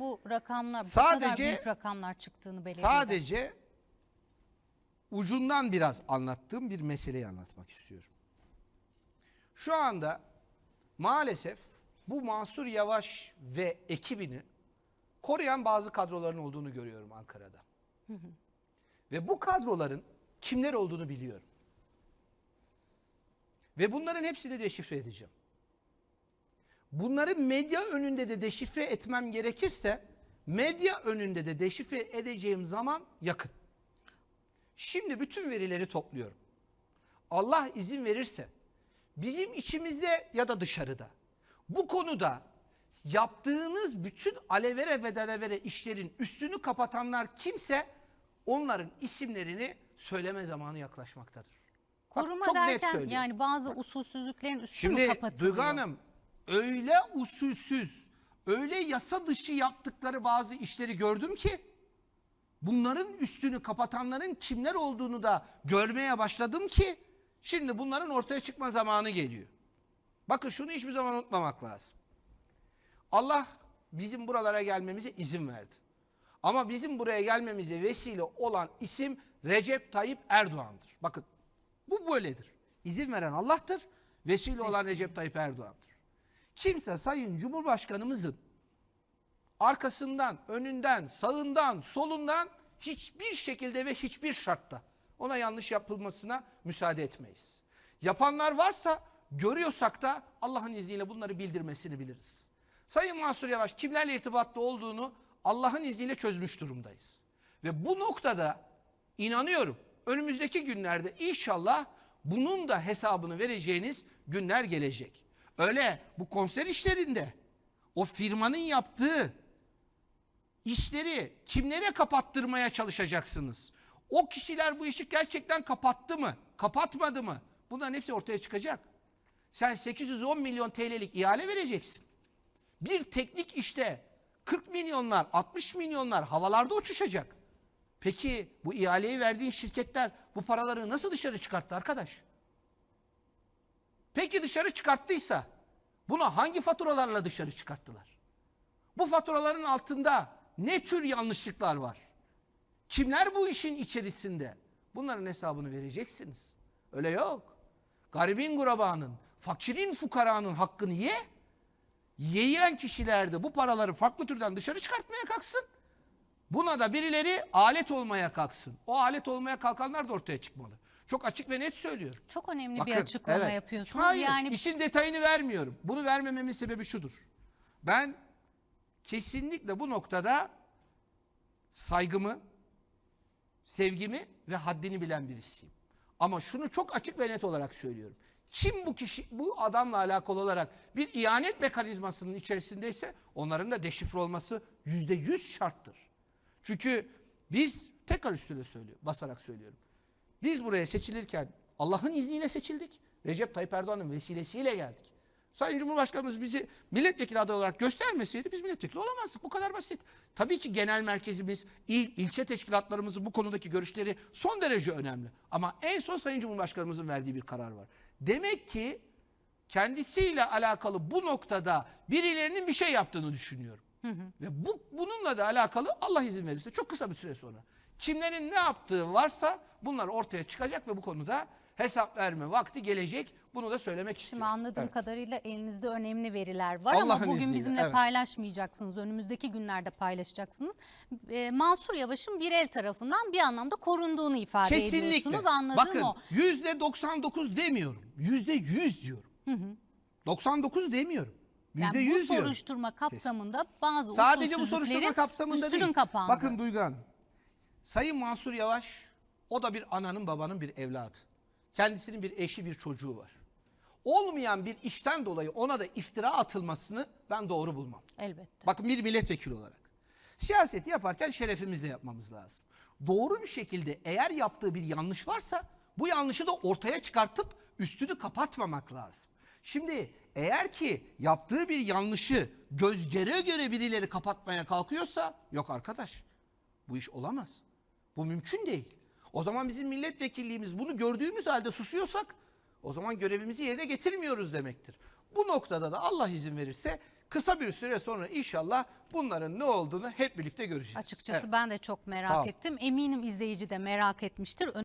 bu rakamlar, bu Sadece- kadar büyük rakamlar çıktığını belediyeden? Sadece ucundan biraz anlattığım bir meseleyi anlatmak istiyorum. Şu anda maalesef bu Mansur Yavaş ve ekibini koruyan bazı kadroların olduğunu görüyorum Ankara'da. Ve bu kadroların kimler olduğunu biliyorum. Ve bunların hepsini deşifre edeceğim. Bunları medya önünde de deşifre etmem gerekirse medya önünde de deşifre edeceğim zaman yakın. Şimdi bütün verileri topluyorum. Allah izin verirse bizim içimizde ya da dışarıda bu konuda yaptığınız bütün alevere ve delevere işlerin üstünü kapatanlar kimse onların isimlerini söyleme zamanı yaklaşmaktadır. Bak, Koruma çok net derken söylüyorum. yani bazı usulsüzlüklerin üstü mü Şimdi kapatılıyor? Duygu Hanım öyle usulsüz, öyle yasa dışı yaptıkları bazı işleri gördüm ki bunların üstünü kapatanların kimler olduğunu da görmeye başladım ki şimdi bunların ortaya çıkma zamanı geliyor. Bakın şunu hiçbir zaman unutmamak lazım. Allah bizim buralara gelmemize izin verdi. Ama bizim buraya gelmemize vesile olan isim Recep Tayyip Erdoğan'dır. Bakın bu böyledir. İzin veren Allah'tır. Vesile olan Recep Tayyip Erdoğan'dır. Kimse Sayın Cumhurbaşkanımızın arkasından, önünden, sağından, solundan hiçbir şekilde ve hiçbir şartta ona yanlış yapılmasına müsaade etmeyiz. Yapanlar varsa görüyorsak da Allah'ın izniyle bunları bildirmesini biliriz. Sayın Mansur Yavaş kimlerle irtibatlı olduğunu Allah'ın izniyle çözmüş durumdayız. Ve bu noktada inanıyorum önümüzdeki günlerde inşallah bunun da hesabını vereceğiniz günler gelecek. Öyle bu konser işlerinde o firmanın yaptığı işleri kimlere kapattırmaya çalışacaksınız? O kişiler bu işi gerçekten kapattı mı? Kapatmadı mı? Bunların hepsi ortaya çıkacak. Sen 810 milyon TL'lik ihale vereceksin. Bir teknik işte 40 milyonlar, 60 milyonlar havalarda uçuşacak. Peki bu ihaleyi verdiğin şirketler bu paraları nasıl dışarı çıkarttı arkadaş? Peki dışarı çıkarttıysa bunu hangi faturalarla dışarı çıkarttılar? Bu faturaların altında ne tür yanlışlıklar var? Kimler bu işin içerisinde? Bunların hesabını vereceksiniz. Öyle yok. Garibin gurabanın, fakirin fukaranın hakkını ye. Yiyen kişiler de bu paraları farklı türden dışarı çıkartmaya kalksın. Buna da birileri alet olmaya kalksın. O alet olmaya kalkanlar da ortaya çıkmalı. Çok açık ve net söylüyorum. Çok önemli bir Bakın, açıklama evet. yapıyorsunuz. Hayır, yani işin detayını vermiyorum. Bunu vermememin sebebi şudur. Ben kesinlikle bu noktada saygımı, sevgimi ve haddini bilen birisiyim. Ama şunu çok açık ve net olarak söylüyorum. Kim bu kişi bu adamla alakalı olarak bir ihanet mekanizmasının içerisindeyse onların da deşifre olması yüzde yüz şarttır. Çünkü biz tekrar üstüne söylüyor, basarak söylüyorum. Biz buraya seçilirken Allah'ın izniyle seçildik. Recep Tayyip Erdoğan'ın vesilesiyle geldik. Sayın Cumhurbaşkanımız bizi milletvekili adayı olarak göstermeseydi biz milletvekili olamazdık. Bu kadar basit. Tabii ki genel merkezimiz, il, ilçe teşkilatlarımızın bu konudaki görüşleri son derece önemli. Ama en son Sayın Cumhurbaşkanımızın verdiği bir karar var. Demek ki kendisiyle alakalı bu noktada birilerinin bir şey yaptığını düşünüyorum. Ve bu bununla da alakalı Allah izin verirse çok kısa bir süre sonra kimlerin ne yaptığı varsa bunlar ortaya çıkacak ve bu konuda hesap verme vakti gelecek. Bunu da söylemek Şimdi istiyorum. anladığım Evet. kadarıyla elinizde önemli veriler var ama bugün izniyle, bizimle evet. paylaşmayacaksınız. Önümüzdeki günlerde paylaşacaksınız. Ee, Mansur Yavaş'ın bir el tarafından bir anlamda korunduğunu ifade Kesinlikle. ediyorsunuz. Anladığım Bakın o. yüzde 99 demiyorum. Yüzde 100 diyorum. 99 demiyorum. Yüzde Yani 100 bu diyorum. soruşturma kapsamında bazı Sadece bu soruşturma kapsamında değil. kapandı. Bakın Duygu Hanım. Sayın Mansur Yavaş o da bir ananın babanın bir evladı. Kendisinin bir eşi bir çocuğu var. Olmayan bir işten dolayı ona da iftira atılmasını ben doğru bulmam. Elbette. Bakın bir milletvekili olarak. Siyaseti yaparken şerefimizle yapmamız lazım. Doğru bir şekilde eğer yaptığı bir yanlış varsa bu yanlışı da ortaya çıkartıp üstünü kapatmamak lazım. Şimdi eğer ki yaptığı bir yanlışı göz göre göre birileri kapatmaya kalkıyorsa yok arkadaş bu iş olamaz. Bu mümkün değil. O zaman bizim milletvekilliğimiz bunu gördüğümüz halde susuyorsak o zaman görevimizi yerine getirmiyoruz demektir. Bu noktada da Allah izin verirse kısa bir süre sonra inşallah bunların ne olduğunu hep birlikte göreceğiz. Açıkçası Evet. ben de çok merak ettim. Eminim izleyici de merak etmiştir.